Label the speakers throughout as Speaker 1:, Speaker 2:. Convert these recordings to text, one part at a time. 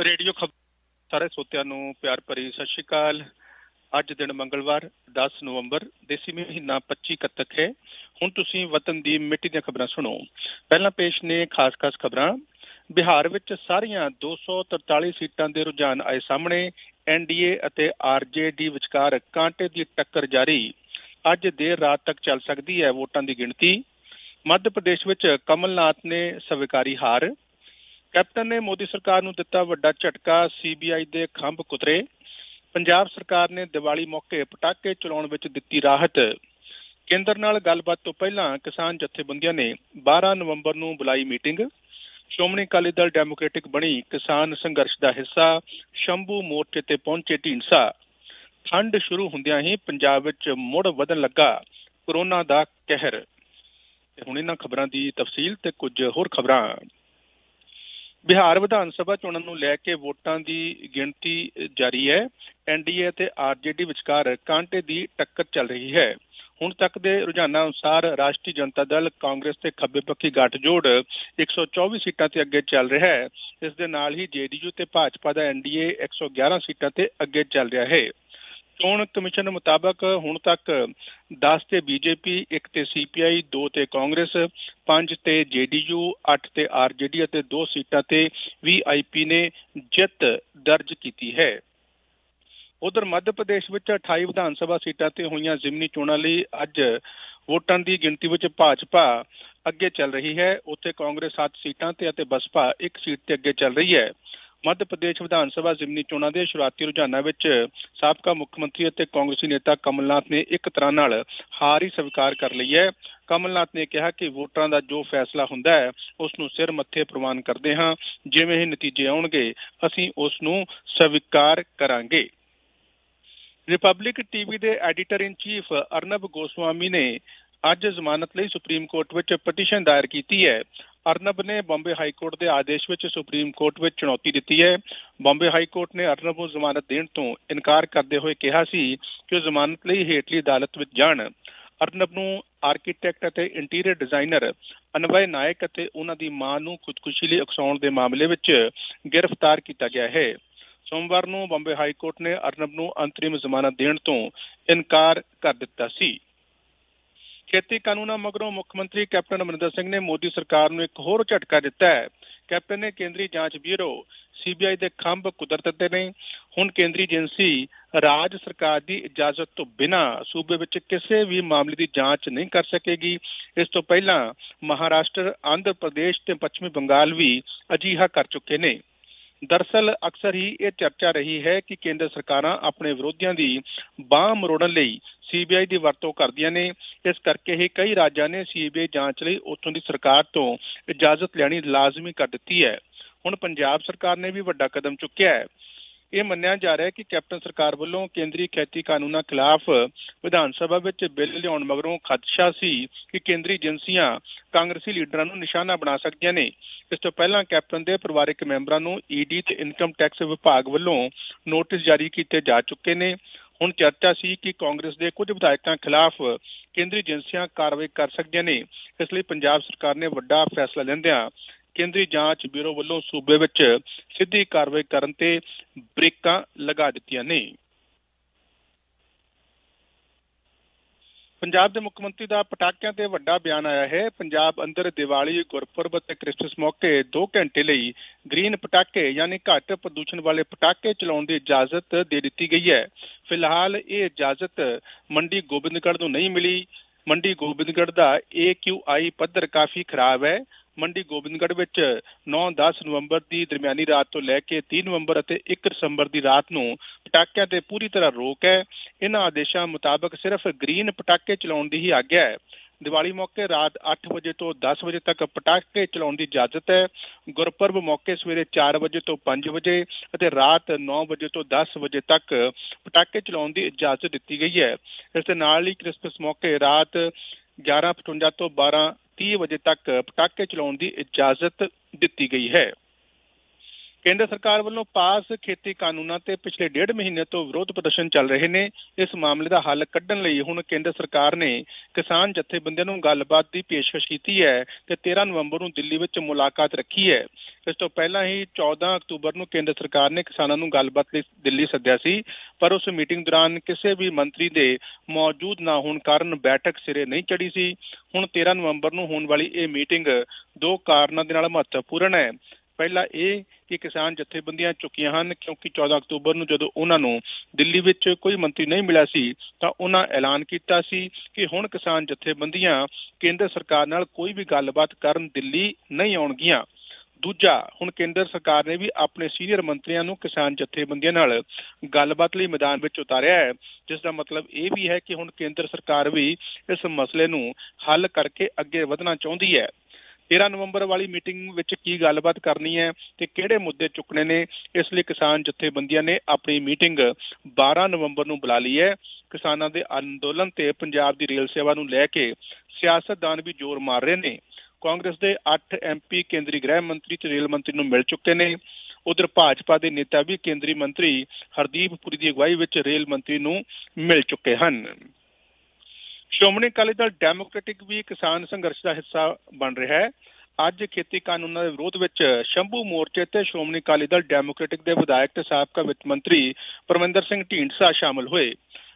Speaker 1: Radio ਖਬਰ ਸਾਰੇ ਸੋਤਿਆਂ ਨੂੰ ਪਿਆਰ ਭਰੀ ਸਤਿ ਸ਼੍ਰੀ ਅਕਾਲ। ਅੱਜ ਦਿਨ ਮੰਗਲਵਾਰ 10 ਨਵੰਬਰ, ਦੇਸੀ ਮਹੀਨਾ 25 ਕੱਤਕ ਹੈ। ਹੁਣ ਤੁਸੀਂ ਵਤਨ ਦੀ ਮਿੱਟੀ ਦੀਆਂ ਖਬਰਾਂ ਸੁਣੋ। ਪਹਿਲਾਂ ਪੇਸ਼ ਨੇ ਖਾਸ-ਖਾਸ ਖਬਰਾਂ। ਬਿਹਾਰ ਵਿੱਚ ਸਾਰੀਆਂ 243 ਸੀਟਾਂ ਦੇ ਰੁਝਾਨ ਆਏ ਸਾਹਮਣੇ। ਐਨਡੀਏ ਅਤੇ ਆਰਜੇਡੀ ਵਿਚਕਾਰ ਕਾਂਟੇ ਦੀ ਟੱਕਰ ਜਾਰੀ। ਅੱਜ ਦੇਰ ਰਾਤ ਤੱਕ ਚੱਲ ਸਕਦੀ ਹੈ ਵੋਟਾਂ ਦੀ ਗਿਣਤੀ। ਮੱਧ ਪ੍ਰਦੇਸ਼ ਵਿੱਚ ਕਮਲਨਾਥ ਨੇ ਸਵੀਕਾਰੀ ਹਾਰ। ਕੈਪਟਨ ਨੇ ਮੋਦੀ ਸਰਕਾਰ ਨੂੰ ਦਿੱਤਾ ਵੱਡਾ ਝਟਕਾ ਸੀਬੀਆਈ ਦੇ ਖੰਭ ਕੁਤਰੇ। ਪੰਜਾਬ ਸਰਕਾਰ ਨੇ ਦੀਵਾਲੀ ਮੌਕੇ ਪਟਾਕੇ ਚਲਾਉਣ ਵਿੱਚ ਦਿੱਤੀ ਰਾਹਤ। ਕੇਂਦਰ ਨਾਲ ਗੱਲਬਾਤ ਤੋਂ ਪਹਿਲਾਂ ਕਿਸਾਨ ਜਥੇਬੰਦੀਆਂ ਨੇ 12 ਨਵੰਬਰ ਨੂੰ ਬੁਲਾਈ ਮੀਟਿੰਗ। ਸ਼੍ਰੋਮਣੀ ਅਕਾਲੀ ਦਲ ਡੈਮੋਕ੍ਰੈਟਿਕ ਬਣੀ, ਕਿਸਾਨ ਸੰਘਰਸ਼ ਦਾ ਹਿੱਸਾ, ਸ਼ੰਭੂ ਮੋਰਚੇ ਤੇ ਪਹੁੰਚੇ ਢੀਂਡਸਾ। ਠੰਡ ਸ਼ੁਰੂ ਹੁੰਦਿਆਂ ਹੀ ਪੰਜਾਬ ਵਿੱਚ ਮੁੜ ਵਧਣ ਲੱਗਾ ਕਰੋਨਾ ਦਾ ਕਹਿਰ। ਤੇ ਹੁਣ ਇਹਨਾਂ ਖਬਰਾਂ ਦੀ ਤਫਸੀਲ ਤੇ ਕੁਝ ਹੋਰ ਖਬਰਾਂ। ਬਿਹਾਰ ਵਿਧਾਨ ਸਭਾ ਚੋਣਾਂ ਨੂੰ ਲੈ ਕੇ ਵੋਟਾਂ ਦੀ ਗਿਣਤੀ ਜਾਰੀ ਹੈ। ਐਨਡੀਏ ਅਤੇ ਆਰਜੇਡੀ ਵਿਚਕਾਰ ਕਾਂਟੇ ਦੀ ਟੱਕਰ ਚੱਲ ਰਹੀ ਹੈ। ਹੁਣ ਤੱਕ ਦੇ ਰੁਝਾਨਾਂ ਅਨੁਸਾਰ ਰਾਸ਼ਟਰੀ ਜਨਤਾ ਦਲ, ਕਾਂਗਰਸ ਤੇ ਖੱਬੇ ਪੱਖੀ ਗੱਠਜੋੜ 124 ਸੀਟਾਂ ਤੇ ਅੱਗੇ ਚੱਲ ਰਿਹਾ ਹੈ। ਇਸ ਦੇ ਨਾਲ ਹੀ ਜੇਡੀਯੂ ਤੇ ਭਾਜਪਾ ਦਾ ਐਨਡੀਏ 111 ਸੀਟਾਂ ਤੇ ਅੱਗੇ ਚੱਲ ਰਿਹਾ ਹੈ। ਚੋਣ ਕਮਿਸ਼ਨ ਮੁਤਾਬਕ ਹੁਣ ਤੱਕ 10 ਤੇ ਬੀਜੇਪੀ 1 ਤੇ ਸੀਪੀਆਈ 2 ਤੇ ਕਾਂਗਰਸ 5 ਤੇ ਜੇਡੀਯੂ 8 ਤੇ ਆਰਜੇਡੀ ਅਤੇ 2 ਸੀਟਾਂ ਤੇ ਵੀਆਈਪੀ ਨੇ ਜਿੱਤ ਦਰਜ ਕੀਤੀ ਹੈ। ਉਧਰ ਮੱਧ ਪ੍ਰਦੇਸ਼ ਵਿੱਚ 28 ਵਿਧਾਨ ਸਭਾ ਸੀਟਾਂ ਤੇ ਹੋਈਆਂ ਜ਼ਿਮਨੀ ਚੋਣਾਂ ਲਈ ਅੱਜ ਵੋਟਾਂ ਦੀ ਗਿਣਤੀ ਵਿੱਚ ਭਾਜਪਾ ਅੱਗੇ ਚੱਲ ਰਹੀ ਹੈ। ਉੱਥੇ ਕਾਂਗਰਸ 7 ਸੀਟਾਂ ਤੇ ਅਤੇ ਬਸਪਾ 1 ਸੀਟ ਤੇ ਅੱਗੇ ਚੱਲ ਰਹੀ ਹੈ। ਮੱਧ ਪ੍ਰਦੇਸ਼ ਵਿਧਾਨ ਸਭਾ ਜ਼ਿਮਨੀ ਚੋਣਾਂ ਦੇ ਸ਼ੁਰੂਆਤੀ ਰੁਝਾਨਾਂ ਵਿੱਚ ਸਾਬਕਾ ਮੁੱਖ ਮੰਤਰੀ ਅਤੇ ਕਾਂਗਰਸੀ ਨੇਤਾ ਕਮਲਨਾਥ ਨੇ ਇੱਕ ਤਰ੍ਹਾਂ ਨਾਲ ਹਾਰ ਹੀ ਸਵੀਕਾਰ ਕਰ ਲਈ ਹੈ। ਕਮਲਨਾਥ ਨੇ ਕਿਹਾ ਕਿ ਵੋਟਰਾਂ ਦਾ ਜੋ ਫੈਸਲਾ ਹੁੰਦਾ ਹੈ, ਉਸ ਨੂੰ ਸਿਰ ਮੱਥੇ ਪ੍ਰਵਾਨ ਕਰਦੇ ਹਾਂ। ਜਿਵੇਂ ਹੀ ਨਤੀਜੇ ਆਉਣਗੇ, ਅਸੀਂ ਉਸ ਨੂੰ ਸਵੀਕਾਰ ਕਰਾਂਗੇ। ਰਿਪਬਲਿਕ ਟੀਵੀ ਦੇ editor in chief Arnab Goswami ਨੇ ਅੱਜ ਜ਼ਮਾਨਤ ਲਈ ਸੁਪਰੀਮ ਕੋਰਟ ਵਿੱਚ ਪਟੀਸ਼ਨ ਦਾਇਰ ਕੀਤੀ ਹੈ। ਅਰਨਬ ਨੇ ਬੰਬੇ ਹਾਈ ਕੋਰਟ ਦੇ ਆਦੇਸ਼ ਵਿੱਚ ਸੁਪਰੀਮ ਕੋਰਟ ਵਿੱਚ ਚੁਣੌਤੀ ਦਿੱਤੀ ਹੈ। ਬੰਬੇ ਹਾਈ ਕੋਰਟ ਨੇ ਅਰਨਬ ਨੂੰ ਜ਼ਮਾਨਤ ਦੇਣ ਤੋਂ ਇਨਕਾਰ ਕਰਦੇ ਹੋਏ ਕਿਹਾ ਸੀ ਕਿ ਉਹ ਜ਼ਮਾਨਤ ਲਈ ਹੇਠਲੀ ਅਦਾਲਤ ਵਿੱਚ ਜਾਣ। ਅਰਨਬ ਨੂੰ ਆਰਕੀਟੈਕਟ ਅਤੇ ਇੰਟੀਰੀਅਰ ਡਿਜ਼ਾਈਨਰ ਅਨਵੈ ਨਾਇਕ ਅਤੇ ਉਹਨਾਂ ਦੀ ਮਾਂ ਨੂੰ ਖੁਦਕੁਸ਼ੀ ਲਈ ਉਕਸਾਉਣ ਦੇ ਮਾਮਲੇ ਵਿੱਚ ਗ੍ਰਿਫਤਾਰ ਕੀਤਾ ਗਿਆ ਹੈ। ਸੋਮਵਾਰ ਨੂੰ ਬੰਬੇ ਹਾਈ ਕੋਰਟ ਨੇ ਅਰਨਬ ਨੂੰ ਅੰਤਰਿਮ ਜ਼ਮਾਨਤ ਦੇਣ ਤੋਂ ਇਨਕਾਰ ਕਰ ਦਿੱਤਾ ਸੀ। ਖੇਤੀ ਕਾਨੂੰਨਾਂ ਮਗਰੋਂ ਮੁੱਖ ਮੰਤਰੀ ਕੈਪਟਨ ਅਮਰਿੰਦਰ ਸਿੰਘ ਨੇ ਮੋਦੀ ਸਰਕਾਰ ਨੂੰ ਇੱਕ ਹੋਰ ਝਟਕਾ ਦਿੱਤਾ ਹੈ। ਕੈਪਟਨ ਨੇ ਕੇਂਦਰੀ ਜਾਂਚ ਬਿਊਰੋ, ਸੀਬੀਆਈ ਦੇ ਖੰਭ ਕੁਦਰਤ ਦਿੱਤੇ ਨੇ। ਹੁਣ ਕੇਂਦਰੀ ਏਜੰਸੀ ਰਾਜ ਸਰਕਾਰ ਦੀ ਇਜਾਜ਼ਤ ਤੋਂ ਬਿਨਾਂ ਸੂਬੇ ਵਿੱਚ ਕਿਸੇ ਵੀ ਮਾਮਲੇ ਦੀ ਜਾਂਚ ਨਹੀਂ ਕਰ ਸਕੇਗੀ। ਇਸ ਤੋਂ ਪਹਿਲਾਂ ਮਹਾਰਾਸ਼ਟਰ, ਆਂਧਰ ਪ੍ਰਦੇਸ਼ ਤੇ ਪੱਛਮੀ ਬੰਗਾਲ ਵੀ ਅਜੀਹਾ ਕਰ ਚੁੱਕੇ ਨੇ। ਦਰਸਲ ਅਕਸਰ ਹੀ ਇਹ ਚਰਚਾ ਰਹੀ ਹੈ ਕਿ ਕੇਂਦਰ ਸਰਕਾਰਾਂ ਆਪਣੇ ਵਿਰੋਧੀਆਂ ਦੀ ਬਾਹ ਮਰੋੜਨ ਲਈ ਸੀਬੀਆਈ ਦੀ ਵਰਤੋਂ ਕਰਦੀਆਂ ਨੇ। ਇਸ ਕਰਕੇ ਹੀ ਕਈ ਰਾਜਾਂ ਨੇ ਸੀਬੀਆਈ ਜਾਂਚ ਲਈ ਉੱਥੋਂ ਦੀ ਸਰਕਾਰ ਤੋਂ ਇਜਾਜ਼ਤ ਲੈਣੀ ਲਾਜ਼ਮੀ ਕਰ ਦਿੱਤੀ ਹੈ। ਹੁਣ ਪੰਜਾਬ ਸਰਕਾਰ ਨੇ ਵੀ ਵੱਡਾ ਕਦਮ ਚੁੱਕਿਆ ਹੈ। ਇਹ ਮੰਨਿਆ ਜਾ ਰਿਹਾ ਹੈ ਕਿ ਕੈਪਟਨ ਸਰਕਾਰ ਵੱਲੋਂ ਕੇਂਦਰੀ ਖੇਤੀ ਕਾਨੂੰਨਾਂ ਖਿਲਾਫ ਵਿਧਾਨ ਸਭਾ ਵਿੱਚ ਬਿੱਲ ਲਿਆਉਣ ਮਗਰੋਂ ਖਦਸ਼ਾ ਸੀ ਕਿ ਕੇਂਦਰੀ ਏਜੰਸੀਆਂ ਕਾਂਗਰਸੀ ਲੀਡਰਾਂ ਨੂੰ ਨਿਸ਼ਾਨਾ ਬਣਾ ਸਕਦੀਆਂ ਨੇ। ਇਸ ਤੋਂ ਪਹਿਲਾਂ ਕੈਪਟਨ ਦੇ ਪਰਿਵਾਰਕ ਮੈਂਬਰਾਂ ਨੂੰ ਈਡੀ ਤੇ ਇਨਕਮ ਟੈਕਸ ਵਿਭਾਗ ਵੱਲੋਂ ਨੋਟਿਸ ਜਾਰੀ ਕੀਤੇ ਜਾ ਚੁੱਕੇ ਨੇ। ਹੁਣ ਚਰਚਾ ਸੀ ਕਿ ਕਾਂਗਰਸ ਦੇ ਕੁਝ ਵਿਧਾਇਕਾਂ ਖਿਲਾਫ ਕੇਂਦਰੀ ਏਜੰਸੀਆਂ ਕਾਰਵਾਈ ਕਰ ਸਕਦੀਆਂ ਨੇ। ਇਸ ਲਈ ਪੰਜਾਬ ਸਰਕਾਰ ਨੇ ਵੱਡਾ ਫੈਸਲਾ ਲੈਂਦਿਆਂ ਕੇਂਦਰੀ ਜਾਂਚ ਬਿਊਰੋ ਵੱਲੋਂ ਸੂਬੇ ਵਿੱਚ ਸਿੱਧੀ ਕਾਰਵਾਈ ਕਰਨ ਤੇ ਬ੍ਰੇਕਾਂ ਲਗਾ ਦਿੱਤੀਆਂ ਨੇ। ਪੰਜਾਬ ਦੇ ਮੁੱਖ ਮੰਤਰੀ ਦਾ ਪਟਾਕਿਆਂ ਤੇ ਵੱਡਾ ਬਿਆਨ ਆਇਆ ਹੈ। ਪੰਜਾਬ ਅੰਦਰ ਦੀਵਾਲੀ, ਗੁਰਪੁਰਬ ਅਤੇ ਕ੍ਰਿਸਮਸ ਮੌਕੇ 2 ਘੰਟੇ ਲਈ ਗ੍ਰੀਨ ਪਟਾਕੇ ਯਾਨੀ ਘੱਟ ਪ੍ਰਦੂਸ਼ਣ ਵਾਲੇ ਪਟਾਕੇ ਚਲਾਉਣ ਦੀ ਇਜਾਜ਼ਤ ਦੇ ਦਿੱਤੀ ਗਈ ਹੈ। ਫਿਲਹਾਲ ਇਹ ਇਜਾਜ਼ਤ ਮੰਡੀ ਗੋਬਿੰਦਗੜ੍ਹ ਨੂੰ ਨਹੀਂ ਮਿਲੀ। ਮੰਡੀ ਗੋਬਿੰਦਗੜ੍ਹ ਦਾ AQI ਪੱਧਰ ਕਾਫੀ ਖਰਾਬ ਹੈ। ਮੰਡੀ ਗੋਬਿੰਦਗੜ੍ਹ ਵਿੱਚ 9-10 ਨਵੰਬਰ ਦੀ ਦਰਮਿਆਨੀ ਰਾਤ ਤੋਂ ਲੈ ਕੇ 3 ਨਵੰਬਰ ਅਤੇ 1 ਦਸੰਬਰ ਦੀ ਰਾਤ ਨੂੰ ਪਟਾਕਿਆਂ ਤੇ ਪੂਰੀ ਤਰ੍ਹਾਂ ਰੋਕ ਹੈ। ਇਹਨਾਂ ਆਦੇਸ਼ਾਂ ਮੁਤਾਬਕ ਸਿਰਫ ਗ੍ਰੀਨ ਪਟਾਕੇ ਚਲਾਉਣ ਦੀ ਹੀ ਆਗਿਆ ਹੈ। ਦੀਵਾਲੀ ਮੌਕੇ ਰਾਤ 8 ਵਜੇ ਤੋਂ 10 ਵਜੇ ਤੱਕ ਪਟਾਕੇ ਚਲਾਉਣ ਦੀ ਇਜਾਜ਼ਤ ਹੈ। ਗੁਰਪੁਰਬ ਮੌਕੇ ਸਵੇਰੇ 4 ਵਜੇ ਤੋਂ 5 ਵਜੇ ਅਤੇ ਰਾਤ 9 ਵਜੇ ਤੋਂ 10 ਵਜੇ ਤੱਕ ਪਟਾਕੇ ਚਲਾਉਣ ਦੀ ਇਜਾਜ਼ਤ ਦਿੱਤੀ ਗਈ ਹੈ। ਇਸ ਦੇ ਨਾਲ ਹੀ ਕ੍ਰਿਸਮਸ ਮੌਕੇ ਰਾਤ 11:55 ਤੋਂ 12 30 ਵਜੇ ਤੱਕ ਪਟਾਕੇ ਚਲਾਉਣ ਦੀ ਇਜਾਜ਼ਤ ਦਿੱਤੀ ਗਈ ਹੈ। ਕੇਂਦਰ ਸਰਕਾਰ ਵੱਲੋਂ ਪਾਸ ਖੇਤੀ ਕਾਨੂੰਨਾਂ ਤੇ ਪਿਛਲੇ ਡੇਢ ਮਹੀਨੇ ਤੋਂ ਵਿਰੋਧ ਪ੍ਰਦਰਸ਼ਨ ਚੱਲ ਰਹੇ ਨੇ। ਇਸ ਮਾਮਲੇ ਦਾ ਹੱਲ ਕੱਢਣ ਲਈ ਹੁਣ ਕੇਂਦਰ ਸਰਕਾਰ ਨੇ ਕਿਸਾਨ ਜਥੇਬੰਦੀਆਂ ਨੂੰ ਗੱਲਬਾਤ ਦੀ ਪੇਸ਼ਕਸ਼ ਕੀਤੀ ਹੈ ਤੇ 13 ਨਵੰਬਰ ਨੂੰ ਦਿੱਲੀ ਵਿੱਚ ਮੁਲਾਕਾਤ ਰੱਖੀ ਹੈ। ਇਸ ਤੋਂ ਪਹਿਲਾਂ ਹੀ 14 ਅਕਤੂਬਰ ਨੂੰ ਕੇਂਦਰ ਸਰਕਾਰ ਨੇ ਕਿਸਾਨਾਂ ਨੂੰ ਗੱਲਬਾਤ ਲਈ ਦਿੱਲੀ ਸੱਦਿਆ ਸੀ, ਪਰ ਉਸ ਮੀਟਿੰਗ ਦੌਰਾਨ ਕਿਸੇ ਵੀ ਮੰਤਰੀ ਦੇ ਮੌਜੂਦ ਨਾ ਹੋਣ ਕਾਰਨ ਬੈਠਕ ਸਿਰੇ ਨਹੀਂ ਚੜੀ ਸੀ। ਹੁਣ 13 ਨਵੰਬਰ ਨੂੰ ਹੋਣ ਵਾਲੀ ਇਹ ਮੀਟਿੰਗ ਦੋ ਕਾਰਨਾਂ ਦੇ ਨਾਲ ਮਹੱਤਵਪੂਰਨ ਹੈ। ਪਹਿਲਾ ਇਹ ਕਿ ਕਿਸਾਨ ਜਥੇਬੰਦੀਆਂ ਚੁੱਕੀਆਂ ਹਨ, ਕਿਉਂਕਿ 14 ਅਕਤੂਬਰ ਨੂੰ ਜਦੋਂ ਉਹਨਾਂ ਨੂੰ ਦਿੱਲੀ ਵਿੱਚ ਕੋਈ ਮੰਤਰੀ ਨਹੀਂ ਮਿਲਿਆ ਸੀ, ਤਾਂ ਉਹਨਾਂ ਐਲਾਨ ਕੀਤਾ ਸੀ ਕਿ ਹੁਣ ਕਿਸਾਨ ਜਥੇਬੰਦੀਆਂ ਕੇਂਦਰ ਸਰਕਾਰ ਨਾਲ ਕੋਈ ਵੀ ਗੱਲਬਾਤ ਕਰਨ ਦਿੱਲੀ ਨਹੀਂ ਆਉਣਗੀਆਂ। ਦੂਜਾ, ਹੁਣ ਕੇਂਦਰ ਸਰਕਾਰ ਨੇ ਵੀ ਆਪਣੇ ਸੀਨੀਅਰ ਮੰਤਰੀਆਂ ਨੂੰ ਕਿਸਾਨ ਜਥੇਬੰਦੀਆਂ ਨਾਲ ਗੱਲਬਾਤ ਲਈ ਮੈਦਾਨ ਵਿੱਚ ਉਤਾਰਿਆ ਹੈ, ਜਿਸ ਦਾ ਮਤਲਬ ਇਹ ਵੀ ਹੈ ਕਿ ਹੁਣ ਕੇਂਦਰ ਸਰਕਾਰ ਵੀ ਇਸ ਮਸਲੇ ਨੂੰ ਹੱਲ ਕਰਕੇ ਅੱਗੇ ਵਧਣਾ ਚਾਹੁੰਦੀ ਹੈ। 13 ਨਵੰਬਰ ਵਾਲੀ ਮੀਟਿੰਗ ਵਿੱਚ ਕੀ ਗੱਲਬਾਤ ਕਰਨੀ ਹੈ ਤੇ ਕਿਹੜੇ ਮੁੱਦੇ ਚੁੱਕਣੇ ਨੇ, ਇਸ ਲਈ ਕਿਸਾਨ ਜਥੇਬੰਦੀਆਂ ਨੇ ਆਪਣੀ ਮੀਟਿੰਗ 12 ਨਵੰਬਰ ਨੂੰ ਬੁਲਾ ਲਈ ਹੈ। ਕਿਸਾਨਾਂ ਦੇ ਅੰਦੋਲਨ ਤੇ ਪੰਜਾਬ ਦੀ ਰੇਲ ਸੇਵਾ ਨੂੰ ਲੈ ਕੇ ਸਿਆਸਤਦਾਨ ਵੀ ਜ਼ੋਰ ਮਾਰ ਰਹੇ ਨੇ। ਕਾਂਗਰਸ ਦੇ 8 ਐਮਪੀ ਕੇਂਦਰੀ ਗ੍ਰਹਿ ਮੰਤਰੀ ਤੇ ਰੇਲ ਮੰਤਰੀ ਨੂੰ ਮਿਲ ਚੁੱਕੇ ਨੇ। ਉਧਰ ਭਾਜਪਾ ਦੇ ਨੇਤਾ ਵੀ ਕੇਂਦਰੀ ਮੰਤਰੀ ਹਰਦੀਪ ਪੁਰੀ ਦੀ ਅਗਵਾਈ ਵਿੱਚ ਰੇਲ ਮੰਤਰੀ ਨੂੰ ਮਿਲ ਚੁੱਕੇ ਹਨ। ਸ਼੍ਰੋਮਣੀ ਅਕਾਲੀ ਦਲ ਡੈਮੋਕ੍ਰੈਟਿਕ ਵੀ ਕਿਸਾਨ ਸੰਘਰਸ਼ ਦਾ ਹਿੱਸਾ ਬਣ ਰਿਹਾ ਹੈ। ਅੱਜ ਖੇਤੀ ਕਾਨੂੰਨਾਂ ਦੇ ਵਿਰੋਧ ਵਿੱਚ ਸ਼ੰਭੂ ਮੋਰਚੇ ਤੇ ਸ਼੍ਰੋਮਣੀ ਅਕਾਲੀ ਦਲ ਡੈਮੋਕ੍ਰੈਟਿਕ ਦੇ ਵਿਧਾਇਕ ਤੇ ਸਾਬਕਾ ਵਿੱਤ ਮੰਤਰੀ ਪਰਮਿੰਦਰ ਸਿੰਘ ਢੀਂਡਸਾ ਸ਼ਾਮਲ ਹੋਏ।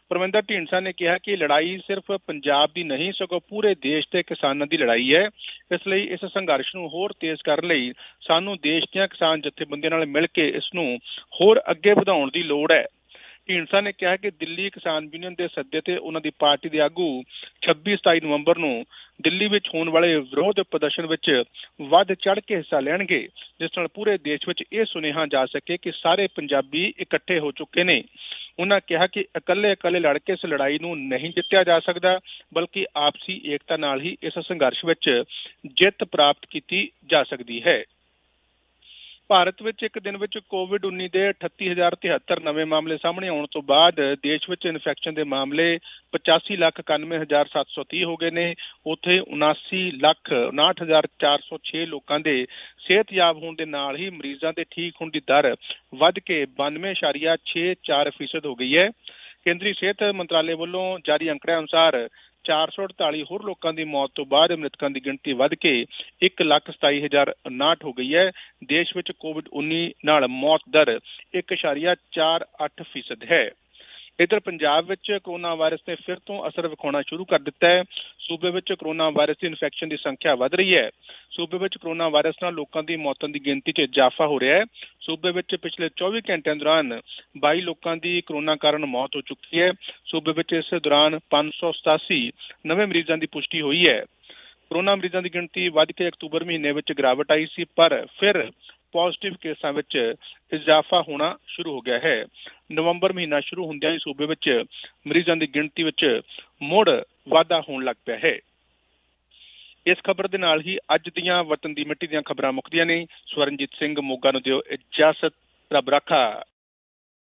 Speaker 1: ਪਰਮਿੰਦਰ ਢੀਂਡਸਾ ਨੇ ਕਿਹਾ ਕਿ ਲੜਾਈ ਸਿਰਫ ਪੰਜਾਬ ਦੀ ਨਹੀਂ, ਸਗੋਂ ਪੂਰੇ ਦੇਸ਼ ਦੇ ਕਿਸਾਨਾਂ ਦੀ ਲੜਾਈ ਹੈ। ਇਸ ਲਈ ਇਸ ਸੰਘਰਸ਼ ਨੂੰ ਹੋਰ ਤੇਜ਼ ਕਰਨ ਲਈ ਸਾਨੂੰ ਦੇਸ਼ ਦੀਆਂ ਕਿਸਾਨ ਜਥੇਬੰਦੀਆਂ ਨਾਲ ਮਿਲ ਕੇ ਇਸ ਨੂੰ ਹੋਰ ਅੱਗੇ ਵਧਾਉਣ ਦੀ ਲੋੜ ਹੈ। ਢੀਂਡਸਾ ਨੇ ਕਿਹਾ ਕਿ ਦਿੱਲੀ ਕਿਸਾਨ ਯੂਨੀਅਨ ਦੇ ਸੱਦੇ ਤੇ ਉਹਨਾਂ ਦੀ ਪਾਰਟੀ ਦੇ ਆਗੂ 26 27 ਨਵੰਬਰ ਨੂੰ ਦਿੱਲੀ ਵਿੱਚ ਹੋਣ ਵਾਲੇ ਵਿਰੋਧ ਪ੍ਰਦਰਸ਼ਨ ਵਿੱਚ ਵੱਧ ਚੜ ਕੇ ਹਿੱਸਾ ਲੈਣਗੇ, ਜਿਸ ਨਾਲ ਪੂਰੇ ਦੇਸ਼ ਵਿੱਚ ਇਹ ਸੁਨੇਹਾ ਜਾ ਸਕੇ ਕਿ ਸਾਰੇ ਪੰਜਾਬੀ ਇਕੱਠੇ ਹੋ ਚੁੱਕੇ ਨੇ। ਉਹਨਾਂ ਕਿਹਾ ਕਿ ਇਕੱਲੇ ਇਕੱਲੇ ਲੜ ਕੇ ਇਸ ਲੜਾਈ ਨੂੰ ਨਹੀਂ ਜਿੱਤਿਆ ਜਾ ਸਕਦਾ, ਬਲਕਿ ਆਪਸੀ ਏਕਤਾ ਨਾਲ ਹੀ ਇਸ ਸੰਘਰਸ਼ ਵਿੱਚ ਜਿੱਤ ਪ੍ਰਾਪਤ ਕੀਤੀ ਜਾ ਸਕਦੀ ਹੈ। ਭਾਰਤ ਵਿੱਚ ਇੱਕ ਦਿਨ ਵਿੱਚ ਕੋਵਿਡ-19 ਦੇ 38073 ਨਵੇਂ ਮਾਮਲੇ ਸਾਹਮਣੇ ਆਉਣ ਤੋਂ ਬਾਅਦ ਦੇਸ਼ ਵਿੱਚ ਇਨਫੈਕਸ਼ਨ ਦੇ ਮਾਮਲੇ 85,91,730 ਹੋ ਗਏ ਨੇ। ਉੱਥੇ 79 ਲੱਖ 59406 ਲੋਕਾਂ ਦੇ ਸਿਹਤਯਾਬ ਹੋਣ ਦੇ ਨਾਲ ਹੀ ਮਰੀਜ਼ਾਂ ਦੇ ਠੀਕ ਹੋਣ ਦੀ ਦਰ ਵੱਧ ਕੇ 92.64% ਹੋ ਗਈ ਹੈ। ਕੇਂਦਰੀ ਸਿਹਤ ਮੰਤਰਾਲੇ ਵੱਲੋਂ ਜਾਰੀ ਅੰਕੜਿਆਂ ਅਨੁਸਾਰ 448 ਹੋਰ ਲੋਕਾਂ ਦੀ ਮੌਤ ਤੋਂ ਬਾਅਦ ਮ੍ਰਿਤਕਾਂ ਦੀ ਗਿਣਤੀ ਵੱਧ ਕੇ 127059 ਹੋ ਗਈ ਹੈ। ਦੇਸ਼ ਵਿੱਚ ਕੋਵਿਡ-19 ਨਾਲ ਮੌਤ ਦਰ 1.48% ਹੈ। ਇਧਰ ਪੰਜਾਬ ਵਿੱਚ ਕੋਰੋਨਾ ਵਾਇਰਸ ਨੇ ਫਿਰ ਤੋਂ ਅਸਰ ਵਿਖਾਉਣਾ ਸ਼ੁਰੂ ਕਰ ਦਿੱਤਾ ਹੈ। ਸੂਬੇ ਵਿੱਚ ਕੋਰੋਨਾ ਵਾਇਰਸ ਦੀ ਇਨਫੈਕਸ਼ਨ ਦੀ ਸੰਖਿਆ ਵਧ ਰਹੀ ਹੈ। ਸੂਬੇ ਵਿੱਚ ਕੋਰੋਨਾ ਵਾਇਰਸ ਨਾਲ ਲੋਕਾਂ ਦੀ ਮੌਤਾਂ ਦੀ ਗਿਣਤੀ 'ਚ ਇਜ਼ਾਫਾ ਹੋ ਰਿਹਾ ਹੈ। ਸੂਬੇ ਵਿੱਚ ਪਿਛਲੇ 24 ਘੰਟਿਆਂ ਦੌਰਾਨ 22 ਲੋਕਾਂ ਦੀ ਕੋਰੋਨਾ ਕਾਰਨ ਮੌਤ ਹੋ ਚੁੱਕੀ ਹੈ। ਸੂਬੇ ਵਿੱਚ ਇਸ ਦੌਰਾਨ 587 ਨਵੇਂ ਮਰੀਜ਼ਾਂ ਦੀ ਪੁਸ਼ਟੀ ਹੋਈ ਹੈ। ਕੋਰੋਨਾ ਮਰੀਜ਼ਾਂ ਦੀ ਗਿਣਤੀ ਵੱਧ ਕੇ ਅਕਤੂਬਰ ਮਹੀਨੇ ਵਿੱਚ ਗਿਰਾਵਟ ਆਈ ਸੀ, ਪਰ ਫਿਰ ਪੋਜ਼ਿਟਿਵ ਕੇਸਾਂ ਵਿੱਚ ਇਜ਼ਾਫਾ ਹੋਣਾ ਸ਼ੁਰੂ ਹੋ ਗਿਆ ਹੈ। ਨਵੰਬਰ ਮਹੀਨਾ ਸ਼ੁਰੂ ਹੁੰਦਿਆਂ ਹੀ ਸੂਬੇ ਵਿੱਚ ਮਰੀਜ਼ਾਂ ਦੀ ਗਿਣਤੀ ਵਿੱਚ ਮੁੜ ਵਾਧਾ ਹੋਣ ਲੱਗ ਪਿਆ ਹੈ। ਇਸ ਖਬਰ ਦੇ ਨਾਲ ਹੀ ਅੱਜ ਦੀਆਂ ਵਤਨ ਦੀ ਮਿੱਟੀ ਦੀਆਂ ਖਬਰਾਂ ਮੁੱਕਦੀਆਂ ਨੇ। ਸਵਰਨਜੀਤ ਸਿੰਘ ਮੋਗਾ ਨੂੰ ਦਿਓ ਇਜਾਜ਼ਤ। ਰੱਬ ਰਾਖਾ।